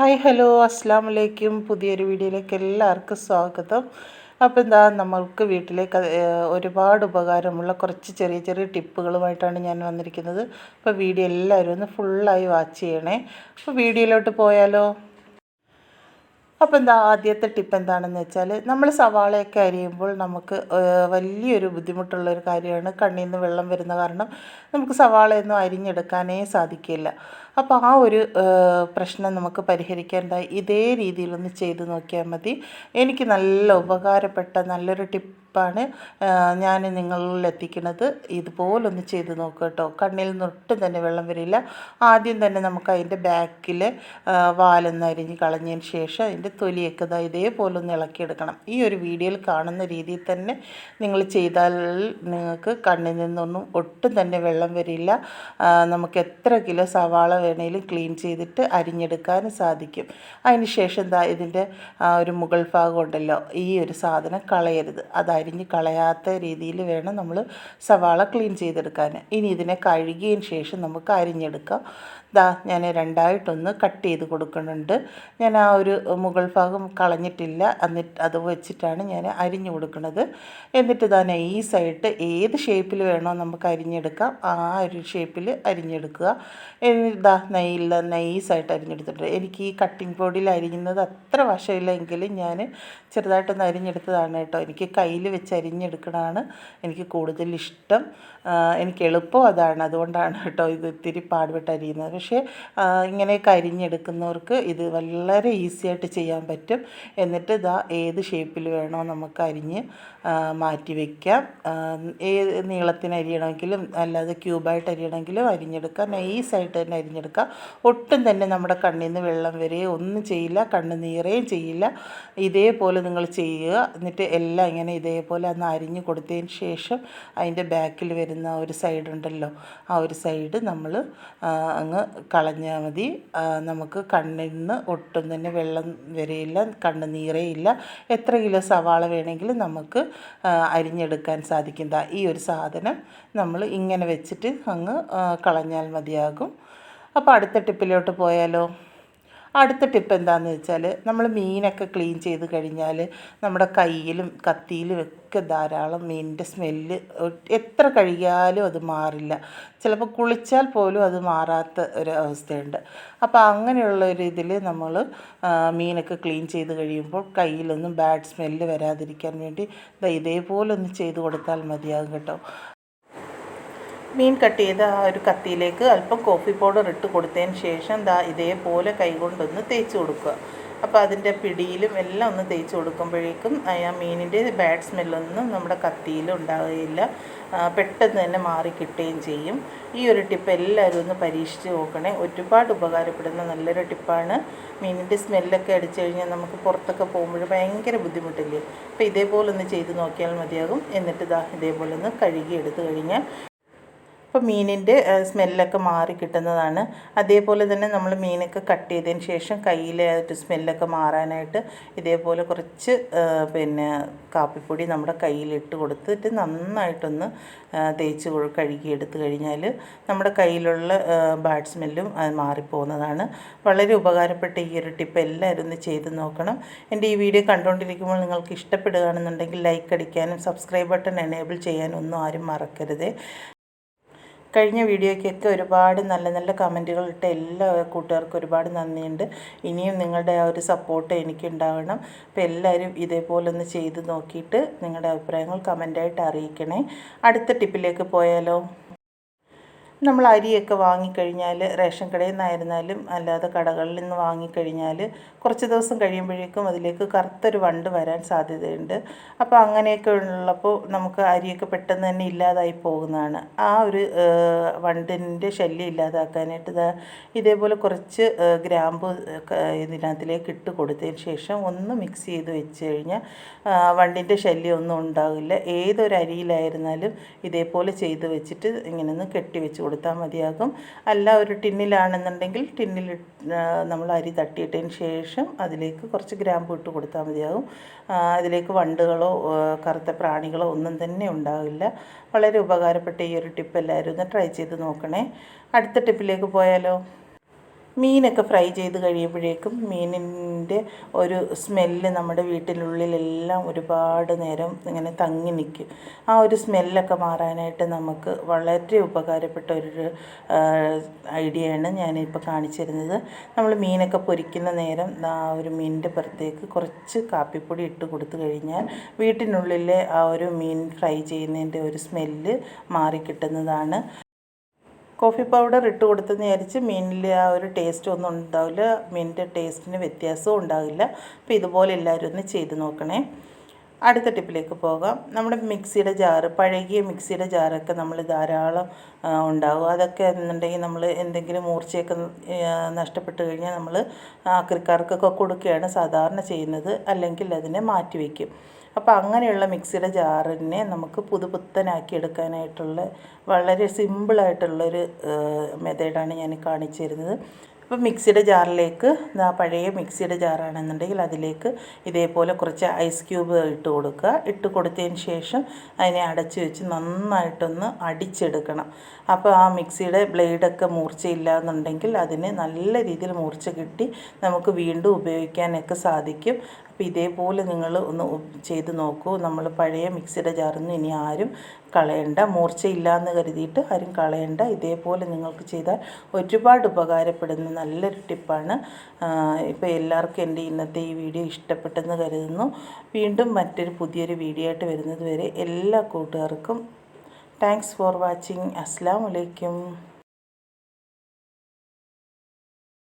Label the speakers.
Speaker 1: Hi hello അസ്സാം വലൈക്കും പുതിയൊരു വീഡിയോയിലേക്ക് എല്ലാവർക്കും സ്വാഗതം. അപ്പോൾ എന്താ നമ്മൾക്ക് വീട്ടിലേക്ക് ഒരുപാട് ഉപകാരമുള്ള കുറച്ച് ചെറിയ ചെറിയ ടിപ്പുകളുമായിട്ടാണ് ഞാൻ വന്നിരിക്കുന്നത്. അപ്പോൾ വീഡിയോ എല്ലാവരും ഒന്ന് ഫുള്ളായി വാച്ച് ചെയ്യണേ. അപ്പോൾ വീഡിയോയിലോട്ട് പോയാലോ? അപ്പോൾ എന്താ ആദ്യത്തെ ടിപ്പ് എന്താണെന്ന് വെച്ചാൽ നമ്മൾ സവാളയൊക്കെ അരിയുമ്പോൾ നമുക്ക് വലിയൊരു ബുദ്ധിമുട്ടുള്ള ഒരു കാര്യമാണ് കണ്ണിൽ നിന്ന് വെള്ളം വരുന്ന കാരണം നമുക്ക് സവാളയൊന്നും അരിഞ്ഞെടുക്കാനേ സാധിക്കില്ല. അപ്പോൾ ആ ഒരു പ്രശ്നം നമുക്ക് പരിഹരിക്കേണ്ട ഇതേ രീതിയിലൊന്ന് ചെയ്ത് നോക്കിയാൽ മതി. എനിക്ക് നല്ല ഉപകാരപ്പെട്ട നല്ലൊരു ടിപ്പാണ് ഞാൻ നിങ്ങളിൽ എത്തിക്കുന്നത് ഇതുപോലൊന്ന് ചെയ്ത് നോക്കുക കേട്ടോ. കണ്ണിൽ നിന്നൊട്ടും തന്നെ വെള്ളം വരില്ല. ആദ്യം തന്നെ നമുക്ക് അതിന്റെ ബാക്കിൽ വാലൊന്ന് അരിഞ്ഞ് കളഞ്ഞതിന് ശേഷം അതിന്റെ തൊലിയൊക്കെ ഇതാ ഇതേപോലെ ഒന്ന് ഇളക്കിയെടുക്കണം. ഈ ഒരു വീഡിയോയിൽ കാണുന്ന രീതിയിൽ തന്നെ നിങ്ങൾ ചെയ്താൽ നിങ്ങൾക്ക് കണ്ണിൽ നിന്നൊന്നും ഒട്ടും തന്നെ വെള്ളം വരില്ല. നമുക്ക് എത്ര കിലോ സവാള വേണേലും ക്ലീൻ ചെയ്തിട്ട് അരിഞ്ഞെടുക്കാനും സാധിക്കും. അതിന് ശേഷം എന്താ ഇതിന്റെ ഒരു മുകൾ ഭാഗം ഉണ്ടല്ലോ ഈ ഒരു സാധനം കളയരുത്. അത് അരിഞ്ഞ് കളയാത്ത രീതിയിൽ വേണം നമ്മൾ സവാള ക്ലീൻ ചെയ്തെടുക്കാൻ. ഇനി ഇതിനെ കഴുകിയതിന് ശേഷം നമുക്ക് അരിഞ്ഞെടുക്കാം. ദാ ഞാൻ രണ്ടായിട്ടൊന്ന് കട്ട് ചെയ്ത് കൊടുക്കുന്നുണ്ട്. ഞാൻ ആ ഒരു മുകൾ ഭാഗം കളഞ്ഞിട്ടില്ല. എന്നിട്ട് അത് വെച്ചിട്ടാണ് ഞാൻ അരിഞ്ഞു കൊടുക്കുന്നത്. എന്നിട്ട് ഇതാ നൈസായിട്ട് ഏത് ഷേപ്പിൽ വേണോ നമുക്ക് അരിഞ്ഞെടുക്കാം. ആ ഒരു ഷേപ്പിൽ അരിഞ്ഞെടുക്കുക. എന്നിട്ട് നെയ്യിൽ നൈസായിട്ട് അരിഞ്ഞെടുത്തിട്ടുണ്ട്. എനിക്ക് ഈ കട്ടിംഗ് ബോർഡിൽ അരിഞ്ഞത് അത്ര വശമില്ലെങ്കിലും ഞാൻ ചെറുതായിട്ടൊന്ന് അരിഞ്ഞെടുത്തതാണ് കേട്ടോ. എനിക്ക് കയ്യിൽ വെച്ച് അരിഞ്ഞെടുക്കണതാണ് എനിക്ക് കൂടുതൽ ഇഷ്ടം എനിക്ക് എളുപ്പം അതാണ്. അതുകൊണ്ടാണ് കേട്ടോ ഇത് ഇത്തിരി പാടുപെട്ട് അരിയുന്നത്. പക്ഷേ ഇങ്ങനെ ഇങ്ങനെയൊക്കെ അരിഞ്ഞെടുക്കുന്നവർക്ക് ഇത് വളരെ ഈസി ആയിട്ട് ചെയ്യാൻ പറ്റും. എന്നിട്ട് ഇതാ ഏത് ഷേപ്പിൽ വേണോ നമുക്ക് അരിഞ്ഞ് മാറ്റി വയ്ക്കാം ഏത് നീളത്തിന് അരിയണമെങ്കിലും അല്ലാതെ ക്യൂബായിട്ട് അരിയണമെങ്കിലും അരിഞ്ഞെടുക്കാം. നൈസായിട്ട് തന്നെ അരിഞ്ഞെടുക്കാം. ഒട്ടും തന്നെ നമ്മുടെ കണ്ണിൽ നിന്ന് വെള്ളം വരെ ഒന്നും ചെയ്യില്ല കണ്ണ് നീറുകയും ചെയ്യില്ല. ഇതേപോലെ നിങ്ങൾ ചെയ്യുക. എന്നിട്ട് എല്ലാം ഇങ്ങനെ ഇതേപോലെ ഒന്ന് അരിഞ്ഞ് കൊടുത്തതിന് ശേഷം അതിന്റെ ബാക്കിൽ വരുന്ന ഒരു സൈഡ് ഉണ്ടല്ലോ ആ ഒരു സൈഡ് നമ്മൾ അങ്ങ് കളഞ്ഞാൽ മതി. നമുക്ക് കണ്ണിൽ നിന്ന് ഒട്ടും തന്നെ വെള്ളം വരെയില്ല കണ്ണ് നീറേയില്ല. എത്ര കിലോ സവാള വേണമെങ്കിലും നമുക്ക് അരിഞ്ഞെടുക്കാൻ സാധിക്കുന്ന ഈ ഒരു സാധനം നമ്മൾ ഇങ്ങനെ വെച്ചിട്ട് അങ്ങ് കളഞ്ഞാൽ മതിയാകും. അപ്പോൾ അടുത്ത ടിപ്പിലോട്ട് പോയാലോ? അടുത്ത ടിപ്പ് എന്താണെന്ന് വെച്ചാൽ നമ്മൾ മീനൊക്കെ ക്ലീൻ ചെയ്ത് കഴിഞ്ഞാൽ നമ്മുടെ കയ്യിലും കത്തിയിലും ഒക്കെ ധാരാളം മീനിന്റെ സ്മെല്ല് എത്ര കഴുകിയാലും അത് മാറില്ല. ചിലപ്പോൾ കുളിച്ചാൽ പോലും അത് മാറാത്ത ഒരു അവസ്ഥയുണ്ട്. അപ്പോൾ അങ്ങനെയുള്ള ഒരു ഇതിൽ നമ്മൾ മീനൊക്കെ ക്ലീൻ ചെയ്ത് കഴിയുമ്പോൾ കയ്യിലൊന്നും ബാഡ് സ്മെല്ല് വരാതിരിക്കാൻ വേണ്ടി ഇതേപോലെ ഒന്ന് ചെയ്ത് കൊടുത്താൽ മതിയാകും കേട്ടോ. മീൻ കട്ട് ചെയ്ത ആ ഒരു കത്തിയിലേക്ക് അല്പം കോഫി പൗഡർ ഇട്ട് കൊടുത്തതിന് ശേഷം ദാ ഇതേപോലെ കൈകൊണ്ടൊന്ന് തേച്ച് കൊടുക്കുക. അപ്പോൾ അതിന്റെ പിടിയിലും എല്ലാം ഒന്ന് തേച്ച് കൊടുക്കുമ്പോഴേക്കും ആ മീനിന്റെ ബാഡ് സ്മെല്ലൊന്നും നമ്മുടെ കത്തിയിൽ ഉണ്ടാകുകയില്ല പെട്ടെന്ന് തന്നെ മാറി കിട്ടുകയും ചെയ്യും. ഈ ഒരു ടിപ്പ് എല്ലാവരും ഒന്ന് പരീക്ഷിച്ച് നോക്കണേ. ഒരുപാട് ഉപകാരപ്പെടുന്ന നല്ലൊരു ടിപ്പാണ് മീനിന്റെ സ്മെല്ലൊക്കെ അടിച്ചു കഴിഞ്ഞാൽ നമുക്ക് പുറത്തൊക്കെ പോകുമ്പോൾ ഭയങ്കര ബുദ്ധിമുട്ടില്ലേ? അപ്പോൾ ഇതേപോലെ ഒന്ന് ചെയ്ത് നോക്കിയാൽ മതിയാകും. എന്നിട്ട് ഇതാ ഇതേപോലെ ഒന്ന് കഴുകി എടുത്തു കഴിഞ്ഞാൽ അപ്പോൾ മീനിന്റെ സ്മെല്ലൊക്കെ മാറി കിട്ടുന്നതാണ്. അതേപോലെ തന്നെ നമ്മൾ മീനൊക്കെ കട്ട് ചെയ്തതിന് ശേഷം കയ്യിലെ സ്മെല്ലൊക്കെ മാറാനായിട്ട് ഇതേപോലെ കുറച്ച് പിന്നെ കാപ്പിപ്പൊടി നമ്മുടെ കയ്യിലിട്ട് കൊടുത്തിട്ട് നന്നായിട്ടൊന്ന് തേച്ച് കൊ- കഴുകി എടുത്തു കഴിഞ്ഞാൽ നമ്മുടെ കയ്യിലുള്ള ബാഡ് സ്മെല്ലും അത് മാറിപ്പോകുന്നതാണ്. വളരെ ഉപകാരപ്പെട്ട ഈ ഒരു ടിപ്പ്. എല്ലാവരും ഒന്ന് ചെയ്ത് നോക്കണം. എന്റെ ഈ വീഡിയോ കണ്ടുകൊണ്ടിരിക്കുമ്പോൾ നിങ്ങൾക്ക് ഇഷ്ടപ്പെടുകയാണെന്നുണ്ടെങ്കിൽ ലൈക്ക് അടിക്കാനും സബ്സ്ക്രൈബ് ബട്ടൺ എനേബിൾ ചെയ്യാനും ഒന്നും ആരും മറക്കരുത്. കഴിഞ്ഞ വീഡിയോയ്ക്കൊക്കെ ഒരുപാട് നല്ല നല്ല കമന്റുകൾ ഇട്ട എല്ലാ കൂട്ടുകാർക്കും ഒരുപാട് നന്ദിയുണ്ട്. ഇനിയും നിങ്ങളുടെ ആ ഒരു സപ്പോർട്ട് എനിക്കുണ്ടാവണം. അപ്പോൾ എല്ലാവരും ഇതേപോലെ ഒന്ന് ചെയ്ത് നോക്കിയിട്ട് നിങ്ങളുടെ അഭിപ്രായങ്ങൾ കമന്റായിട്ട് അറിയിക്കണേ. അടുത്ത ടിപ്പിലേക്ക് പോയാലോ? നമ്മൾ അരിയൊക്കെ വാങ്ങിക്കഴിഞ്ഞാൽ റേഷൻ കടയിൽ നിന്നായിരുന്നാലും അല്ലാതെ കടകളിൽ നിന്ന് വാങ്ങിക്കഴിഞ്ഞാൽ കുറച്ച് ദിവസം കഴിയുമ്പോഴേക്കും അതിലേക്ക് കറുത്തൊരു വണ്ട് വരാൻ സാധ്യതയുണ്ട്. അപ്പോൾ അങ്ങനെയൊക്കെ ഉള്ളപ്പോൾ നമുക്ക് അരിയൊക്കെ പെട്ടെന്ന് തന്നെ ഇല്ലാതായി പോകുന്നതാണ്. ആ ഒരു വണ്ടിന്റെ ശല്യം ഇല്ലാതാക്കാനായിട്ട് ഇതാ ഇതേപോലെ കുറച്ച് ഗ്രാമ്പ് ഇതിനകത്തിലേക്ക് ഇട്ട് കൊടുത്തതിന് ശേഷം ഒന്ന് മിക്സ് ചെയ്ത് വെച്ച് കഴിഞ്ഞാൽ വണ്ടിന്റെ ശല്യം ഒന്നും ഉണ്ടാകില്ല ഏതൊരു അരിയിലായിരുന്നാലും ഇതേപോലെ ചെയ്ത് വെച്ചിട്ട് ഇങ്ങനെ ഒന്ന് കെട്ടി വെച്ച് കൊടുത്താൽ മതിയാകും. അല്ല ഒരു ടിന്നിലാണെന്നുണ്ടെങ്കിൽ ടിന്നിൽ നമ്മൾ അരി തട്ടിയിട്ടതിന് ശേഷം അതിലേക്ക് കുറച്ച് ഗ്രാമ്പു ഇട്ട് കൊടുത്താൽ മതിയാകും. അതിലേക്ക് വണ്ടുകളോ കറുത്ത പ്രാണികളോ ഒന്നും തന്നെ ഉണ്ടാവില്ല. വളരെ ഉപകാരപ്പെട്ട ഈ ഒരു ടിപ്പ് എല്ലാവരും ഒന്ന് ട്രൈ ചെയ്ത് നോക്കണേ. അടുത്ത ടിപ്പിലേക്ക് പോയാലോ? മീനൊക്കെ ഫ്രൈ ചെയ്ത് കഴിയുമ്പോഴേക്കും മീനിന്റെ ഒരു സ്മെല്ല് നമ്മുടെ വീട്ടിനുള്ളിലെല്ലാം ഒരുപാട് നേരം ഇങ്ങനെ തങ്ങി നിൽക്കും. ആ ഒരു സ്മെല്ലൊക്കെ മാറാനായിട്ട് നമുക്ക് വളരെ ഉപകാരപ്പെട്ട ഒരു ഐഡിയയാണ് ഞാനിപ്പോൾ കാണിച്ചു തരുന്നത് നമ്മൾ മീനൊക്കെ പൊരിക്കുന്ന നേരം ആ ഒരു മീനിന്റെ പുറത്തേക്ക് കുറച്ച് കാപ്പിപ്പൊടി ഇട്ട് കൊടുത്തു കഴിഞ്ഞാൽ വീട്ടിനുള്ളിലെ ആ ഒരു മീൻ ഫ്രൈ ചെയ്യുന്നതിന്റെ ഒരു സ്മെല്ല് മാറിക്കിട്ടുന്നതാണ്. കോഫി പൗഡർ ഇട്ട് കൊടുത്തെന്ന് വിചാരിച്ച് മീനിൽ ആ ഒരു ടേസ്റ്റ് ഒന്നും ഉണ്ടാവില്ല. മീനിന്റെ ടേസ്റ്റിന് വ്യത്യാസവും ഉണ്ടാവില്ല. അപ്പോൾ ഇതുപോലെ എല്ലാവരും ഒന്ന് ചെയ്ത് നോക്കണേ. അടുത്ത ടിപ്പിലേക്ക് പോകാം. നമ്മുടെ മിക്സിയുടെ ജാറ് പഴകിയ മിക്സിയുടെ ജാറൊക്കെ നമ്മൾ ധാരാളം ഉണ്ടാകും അതൊക്കെ എന്നുണ്ടെങ്കിൽ നമ്മൾ എന്തെങ്കിലും മൂർച്ചയൊക്കെ നഷ്ടപ്പെട്ട് കഴിഞ്ഞാൽ നമ്മൾ ആക്രിക്കാർക്കൊക്കെ കൊടുക്കുകയാണ് സാധാരണ ചെയ്യുന്നത്. അല്ലെങ്കിൽ അതിനെ മാറ്റി വയ്ക്കും. അപ്പോൾ അങ്ങനെയുള്ള മിക്സിയുടെ ജാറിനെ നമുക്ക് പുതുപുത്തനാക്കി എടുക്കാനായിട്ടുള്ള വളരെ സിമ്പിളായിട്ടുള്ളൊരു മെത്തേഡാണ് ഞാൻ കാണിച്ചു തരുന്നത് അപ്പോൾ മിക്സിയുടെ ജാറിലേക്ക് ദാ പഴയ മിക്സിയുടെ ജാറാണെന്നുണ്ടെങ്കിൽ അതിലേക്ക് ഇതേപോലെ കുറച്ച് ഐസ് ക്യൂബ് ഇട്ട് കൊടുക്കുക. ഇട്ട് കൊടുത്തതിന് ശേഷം അതിനെ അടച്ച് വെച്ച് നന്നായിട്ടൊന്ന് അടിച്ചെടുക്കണം. അപ്പോൾ ആ മിക്സിയുടെ ബ്ലേഡൊക്കെ മൂർച്ചയില്ല എന്നുണ്ടെങ്കിൽ അതിന് നല്ല രീതിയിൽ മൂർച്ച കിട്ടി നമുക്ക് വീണ്ടും ഉപയോഗിക്കാനൊക്കെ സാധിക്കും. അപ്പോൾ ഇതേപോലെ നിങ്ങൾ ഒന്ന് ചെയ്ത് നോക്കൂ. നമ്മൾ പഴയ മിക്സിയുടെ ജാറൊന്നും ഇനി ആരും കളയണ്ട. മൂർച്ചയില്ല എന്ന് കരുതിയിട്ട് ആരും കളയണ്ട. ഇതേപോലെ നിങ്ങൾക്ക് ചെയ്താൽ ഒരുപാട് ഉപകാരപ്പെടുന്ന നല്ലൊരു ടിപ്പാണ്. ഇപ്പോൾ എല്ലാവർക്കും എന്റെ ഇന്നത്തെ ഈ വീഡിയോ ഇഷ്ടപ്പെട്ടെന്ന് കരുതുന്നു. വീണ്ടും മറ്റൊരു പുതിയൊരു വീഡിയോ ആയിട്ട് വരുന്നത് വരെ എല്ലാ കൂട്ടുകാർക്കും താങ്ക്സ് ഫോർ വാച്ചിങ് അസ്സാം വലൈക്കും